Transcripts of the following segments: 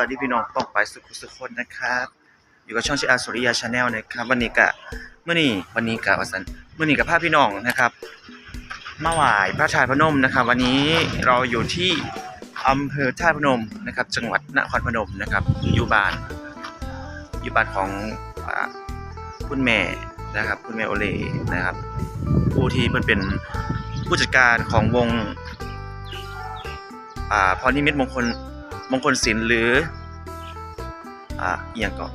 วัสดีพี่น้องป้องไปสุขสุขคนนะครับ อยู่กับช่องชิอาสุริยาชาแนลนะครับ วันนี้กะเมื่อนี้วันนี้กะวสันเมื่อนี้กับภาพพี่น้องนะครับมาไหว้พระธาตุพนมนะครับ วันนี้เราอยู่ที่อำเภอธาตุพนมนะครับ จังหวัดนครพนมนะครับ อยู่บ้านอยู่บ้านของอ่าคุณแม่นะครับ คุณแม่โอเลนะครับ ผู้ที่เพิ่นเป็นผู้จัดการของวงอ่าพรนิมิตมงคล มงคลศิลป์หรืออ่าเอียงก็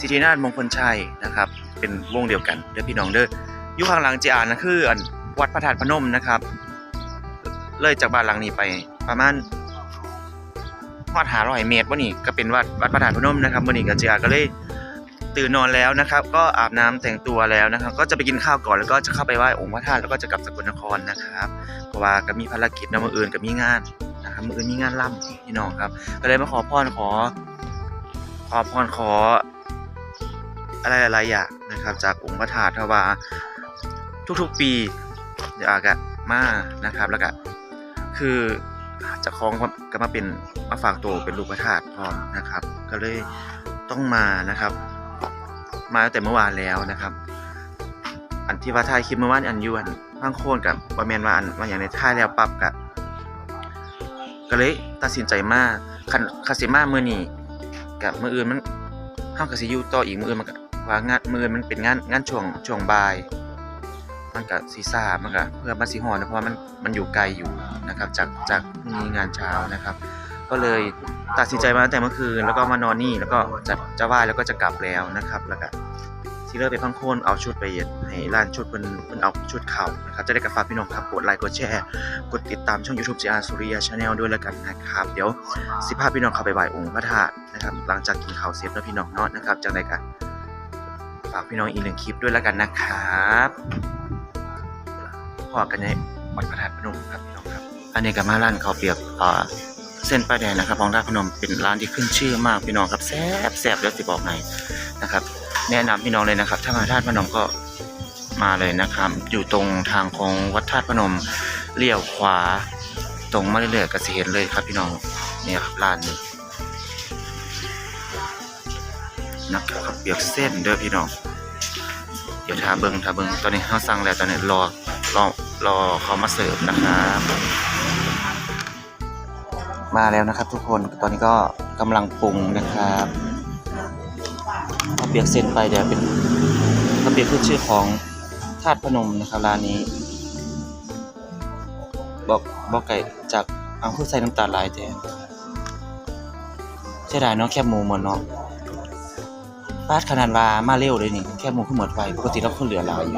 สิทธินาถมงคลชัยนะครับ เป็นวงเดียวกันเด้อพี่น้องเด้ออยู่ข้างหลังจีอานะคืออันวัดพระธาตุพนมนะครับ เลยจากบ้านหลังนี้ไปประมาณฮอดหาร้อยเมตรว่านี่ก็เป็นวัดวัดพระธาตุพนมนะครับวันนี้กับจีอาก็เลยตื่นนอนแล้วนะครับ ก็อาบน้ำแต่งตัวแล้วนะครับ ก็จะไปกินข้าวก่อนแล้วก็จะเข้าไปไหว้องค์พระธาตุแล้วก็จะกลับสกลนครนะครับ เพราะว่าก็มีภารกิจนะมื่ออื่นก็มีงาน ครับมืออื่นมีงานล่ำพี่น้องครับ ก็เลยมาขอพรขอ ขอพรขอ อะไรหลายๆอย่างนะครับ จากองค์พระธาตุทวาทุกๆปีเดี๋ยวอากะมานะครับ แล้วก็คือจะคล้องก็มาเป็นมาฝากตัวเป็นลูกพระธาตุพร้อมนะครับ ก็เลยต้องมานะครับ มาตั้งแต่เมื่อวานแล้วนะครับ อันที่ว่าถ่ายคลิปเมื่อวานอันอยวนพังโคนกับว่าแมนว่าอันว่าอย่างในถ่ายแล้วปรับกับ เลยตัดสินใจมาคันคาสิมามื้อนี้กับมืออื่นมันเฮาก็สิยูต่ออีกมืออื่นมันก็ว่างานมืออื่นมันเป็นงานงานช่วงช่วงบ่าย มันก็สิซ่ามันก็เพื่อมาสิฮอดนะเพราะว่ามันมันอยู่ไกลอยู่นะครับ จากจากมีงานเช้านะครับ ก็เลยตัดสินใจมาตั้งแต่เมื่อคืนแล้วก็มานอนนี่แล้วก็จะจะไหว้แล้วก็จะกลับแล้วนะครับแล้วก็ ที่เลิกไปพังโคนเอาชุดไปให้ร้านชุดเพิ่นเพิ่นเอาชุดเข่านะครับจะได้กับฝากพี่น้องครับกดไลค์กดแชร์กดติดตามช่อง YouTube JR สุริยาชาแนลด้วยแล้วกันนะครับ เดี๋ยวสิพาพพี่น้องเข้าไปไหว้องค์พระธาตุนะครับหลังจากกินข้าวเสร็จแล้วพี่น้องเนาะนะครับจากนั้นก็ฝากพี่น้องอีกหนึ่งคลิปด้วยแล้วกันนะครับพอกันในวัดพระธาตุพนมครับพี่น้องครับ อันนี้ก็มาร้านเขาเปียกอ่าเส้นป้ายแดงนะครับของร้านพนมเป็นร้านที่ขึ้นชื่อมากพี่น้องครับแซ่บแซ่บเดี๋ยวสิบอกให้นะครับ แนะนำพี่น้องเลยนะครับ ถ้ามาธาตุพนมก็มาเลยนะครับ อยู่ตรงทางของวัดธาตุพนมเลี้ยวขวา ตรงมาเรื่อยๆก็สิเห็นเลยครับ พี่น้องเนี่ยครับร้านนี้นะครับเปียกเส้นเด้อพี่น้องเดี๋ยวทาเบิงทาเบิงตอนนี้เขาสั่งแล้วตอนนี้รอรอรอเขามาเสิร์ฟนะครับมาแล้วนะครับ ทุกคนตอนนี้ก็กำลังปรุงนะครับ เบียกเส้นไปเดี๋ยวเป็นข้าวเปียกขึ้นชื่อของธาตุพนมนะครับร้านนี้ บอกบอกไก่จากเอาเพื่อใส่น้ำตาลลายแทนเสียดายเนาะแคบหมูหมดเนาะปาดขนาดว่ามาเร็วเลยนี่แคบหมูขึ้นหมดไวปกติเราคนเหลือหลายอยู่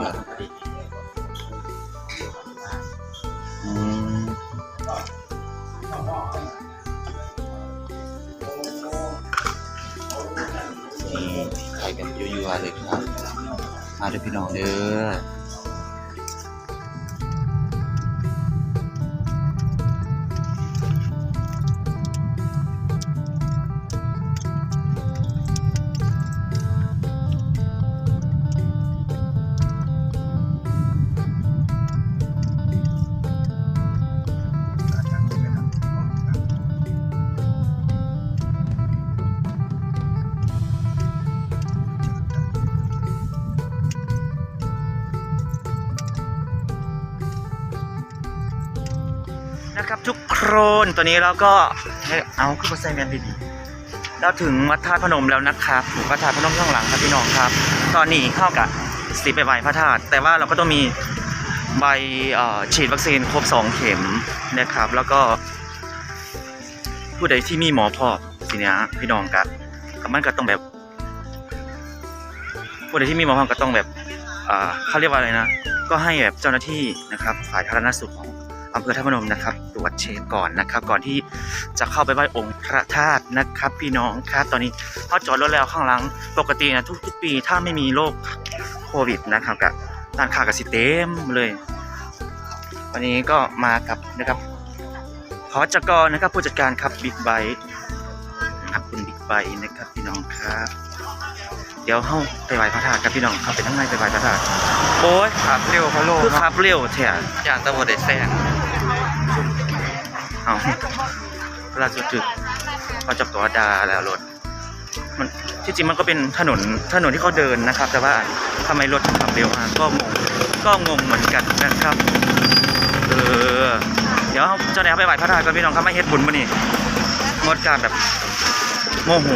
กันยั่วๆเลยครับ มาเด้อพี่น้องเด้อ รับทุกโครนตัวนี้เราก็ให้เอาขึ้นมาใส่แมนดีๆเราถึงวัดธาตุพนมแล้วนะครับถูกพระธาตุพนมข้างหลังครับพี่น้องครับ ตอนนี้เข้ากับสีไปไหว้พระธาตุแต่ว่าเราก็ต้องมีใบฉีดวัคซีนครบสองเข็มนะครับ แล้วก็ ผู้ใดที่มีหมอพอกสิเนี้ยพี่น้องกับกับมันก็ต้องแบบ ผู้ใดที่มีหมอพอกก็ต้องแบบอ่าเขาเรียกว่าอะไรนะ ก็ให้แบบเจ้าหน้าที่นะครับฝ่ายสาธารณสุขของ อำเภอท่าพนมนะครับ ตรวจเช็คก่อนนะครับ ก่อนที่จะเข้าไปไหว้องค์พระธาตุนะครับ พี่น้องครับตอนนี้เขาจอดรถแล้วข้างหลัง ปกตินะทุกๆปีถ้าไม่มีโรคโควิดนะครับกับร้านค้ากับสิเต็มเลย วันนี้ก็มากับนะครับพอจกรนะครับผู้จัดการครับบิ๊กไบค์นะครับคุณบิ๊กไบค์นะครับพี่น้องครับ เดี๋ยวเข้าไปไหว้พระธาตุครับพี่น้องเข้าไปข้างในไปไหว้พระธาตุโอ้ยขับเร็วพะโลคือขับเร็วแท้อย่างตะวันเดแซง เอาล่าสุดจุดเขาจะตัวดาแล้วรถ มันที่จริงมันก็เป็นถนนถนนที่เขาเดินนะครับ แต่ว่าทำไมรถถึงขับเร็วมากก็งงก็งงเหมือนกันนะครับ เออ เดี๋ยวเจ้าแดงไปไหว้พระธาตุก่อนพี่น้องครับไม่เฮ็ดบุญมานี่งดการแบบโมโห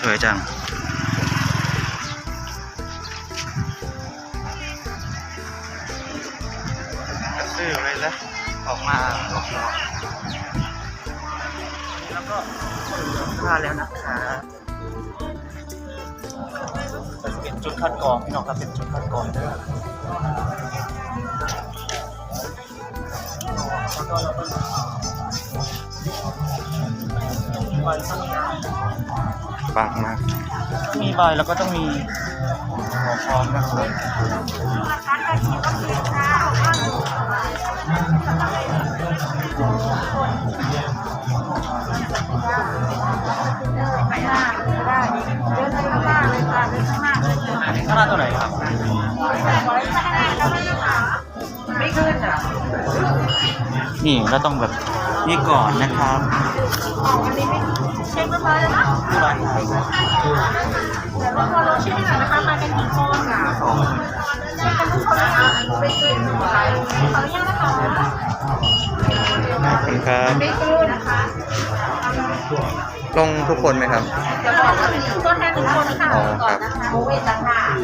สวยจัง ซื้อเลยแล้วออกมาออกมาแล้วก็พาแล้วนะคะจะเป็นจุดคัดกรองพี่น้องครับเป็นจุดคัดกรองด้อปาก มาก มีใบแล้วก็ต้องมีหัวพร้อมนะครับไปหน้าได้เดินไปข้างหน้าเลยค่ะเดินข้าคาตัวไหนครับ ขึ้นอะนี่เราต้องแบบนี่ก่อนนะครับของอันนี้ไม่เช็คเรียบร้อยแล้วนะที่ร้านขายเดี๋ยวเราขอลงชื่อหน่อยนะคะมากันกี่คนอะของเช็คกันทุกคนนะคะไม่ขึ้นขออนุญาตนะคะขอบคุณครับไม่ขึ้นนะคะลงทุกคนไหมครับเดี๋ยวบอกว่าเป็นตัวแทนหนึ่ง คนค่ะอ๋อก่คอรันบนะคะโมเวต่างหาก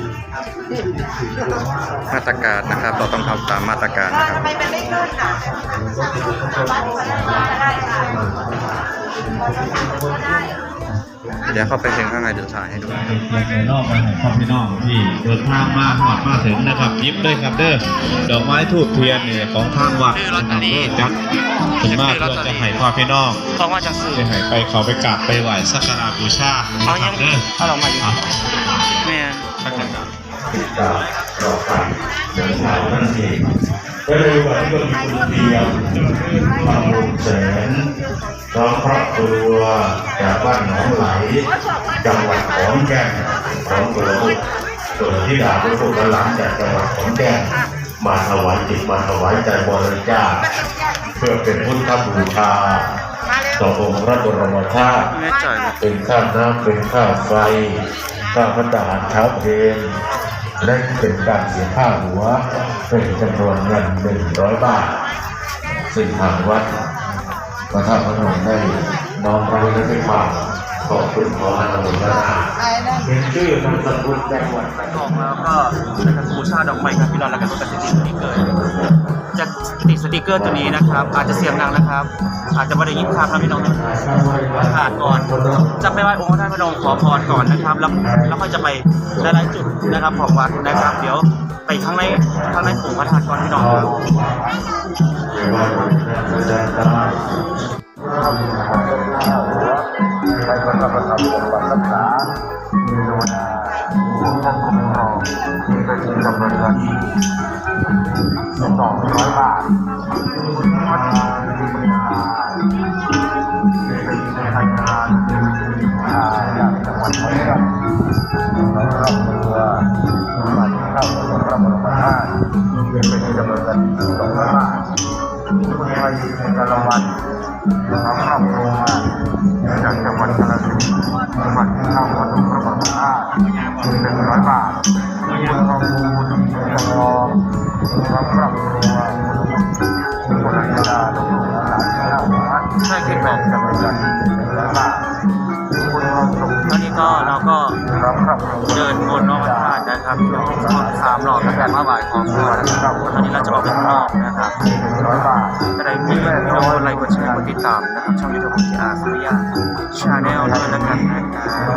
มาตรการนะครับ เราต้องทำตามมาตรการนะครับทำไมมันไม่ขึ้นอะวัดก็ได้ค่ะ เดี๋ยวเข้าไปถึงข้างในเดี๋ยวถ่ายให้ดูเพียงในรอบวันของพ่อพี่น้องที่เดินทางมาหอดมาถึงนะครับยิบด้วยครับเด้อดอกไม้ทูบเทียนเนี่ยของทางวัดซื้อลอตเตอรี่จัดขึ้นมาเพื่อจะให้พ่อพี่น้องเพราะว่าจะซื้อได้ให้ไปเขาไปกราบไปไหว้สักการะบูชาเอานะคยัรังบเด้อเอาลองมาอยู่อะแม่สักการะจากรอฟังเดินทางนั่นเอง ก็เลยวันนี้ก็มีคุณเพียงมาบุญแสนร้อมครอบครัวจากบ้านหนองไหล จังหวัดขอนแก่นพร้อมกับลูกส่วนที่ดาเป็นผู้หลานจากจังหวัดขอนแก่นมาถวายจิตมาถวายใจบริจาคเพื่อเป็นพุทธบูชาต่อองค์พระบรมธาตุเป็นค่าน้ำเป็นค่าไฟค่าพระทหารเช้าเพลน และเป็นการเสียค่าหัวเป็นจำนวนเงินหนึ่งร้อยบาท ซึ่งทางวัดพระธาตุพนมได้น้อมรับและเป็นความขอบคุณขออนุโมทนาเป็นชื่อนามสกุลจังหวัดออกแล้วก็นะครับบูชาดอกไม้ครับพี่น้องแล้วก็ต้องติดสติกเกอร์ จะติดสติกเกอร์ตัวนี้นะครับ อาจจะเสียงดังนะครับ อาจจะไม่ได้ยินครับพี่น้องผ่านก่อน จะไปไหว้องค์พระธาตุพนมขอพรก่อนนะครับ แล้วแล้วก็จะไปหลายๆจุดนะครับของวัดนะครับ เดี๋ยวไปข้างในข้างในองค์พระธาตุก่อนพี่น้องครับทวดาแสดงได้ไประประทับปกปักรักษา เป็นจำนวนเงินสองร้อยบาทวัดเป็นทางงานจากจังหวัดขอนแก่นเราครอบครัวมาเข้าสู่พระบรมธาตุเป็นจำนวนเงินสองร้อยบาทคุณไปในการละวันเราครอบครัวามรอบตั้งแต่เมื่อบ่ายของเมื่อวันะครับตอนนี้เราจะออกไปข้างนอกนะครับร้อยบาทจะได้มีพี่น้องกดไลค์กดแชร์กดติดตามนะครับช่องยูทูบของ JR สุริยาชาแนลด้วยนะครับ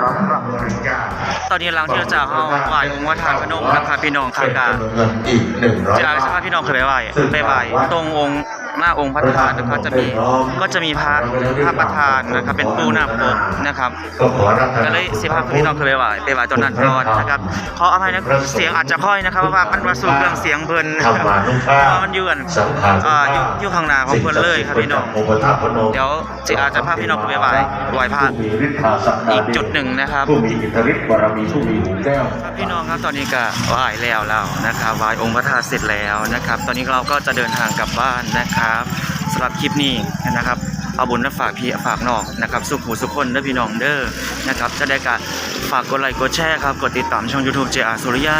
ราครอบครัวจ้าตอนนี้หลังที่เราจากห้องไหว้องค์วัดทานพนมนะครับพี่น้องครับกาเป็นจำนวนเอีกหนึ่งร้อย JR บาจะพาทพี่น้องเคยไปไหว้ไปไหว้ตรงองค์ หน้าองค์พระธาตุนะครับจะมีก็จะมีพระพระประธานนะครับ เป็นปูหน้าปกนะครับก็เลยสิพาพี่น้องเคยไปไหวไปไหวตอนนั้นก่อนนะครับขออภัยนะเสียงอาจจะค่อยนะครับเพราะว่ามันมาสู่เครื่องเสียงเพิ่นนะครับทำมานุ่งผ้าเพราะมันยู่นอยู่อยู่ข้างหน้าของเพิ่นเลยครับพี่น้องเดี๋ยวสิอาจจะพาพี่น้องไปไหวไหวพระผู้มีฤทธาสักดาอีกจุดหนึ่งนะครับผู้มีอิทธิฤทธิ์บารมีผู้มีหูแก้วครับพี่น้องครับตอนนี้ก็ไหว้แล้วแล้วนะครับไหว้องค์พระธาตุเสร็จแล้วนะครับ ตอนนี้เราก็จะเดินทางกลับบ้านนะครับสำหรับคลิปนี้นะครับ เอาบุญมาฝากพี่ฝากน้องนะครับ สุขหูสุขคนเด้อพี่น้องเด้อนะครับจะได้กะฝากกดไลค์กดแชร์ครับกดติดตามช่อง YouTube JR สุริยา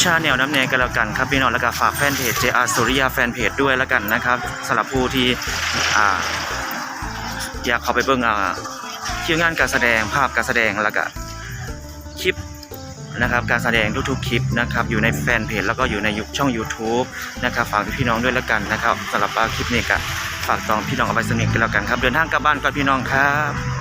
ชาแนลน้ำเนยกันแล้วกันครับพี่น้องแล้วก็ฝากแฟนเพจ JR สุริยาแฟนเพจด้วยแล้วกันนะครับสำหรับผู้ที่อ่าอยากเข้าไปเบิ่งอ่าคิวงานการแสดงภาพการแสดงแล้วก็ นะครับการแสดงทุกๆคลิปนะครับอยู่ในแฟนเพจแล้วก็อยู่ในช่อง YouTube นะครับฝากพี่น้องด้วยแล้วกันนะครับสำหรับคลิปนี้ก็ฝากตองพี่น้องเอาไปสนิทกันแล้วกันครับ เดินทางกลับบ้านก่อนพี่น้องครับ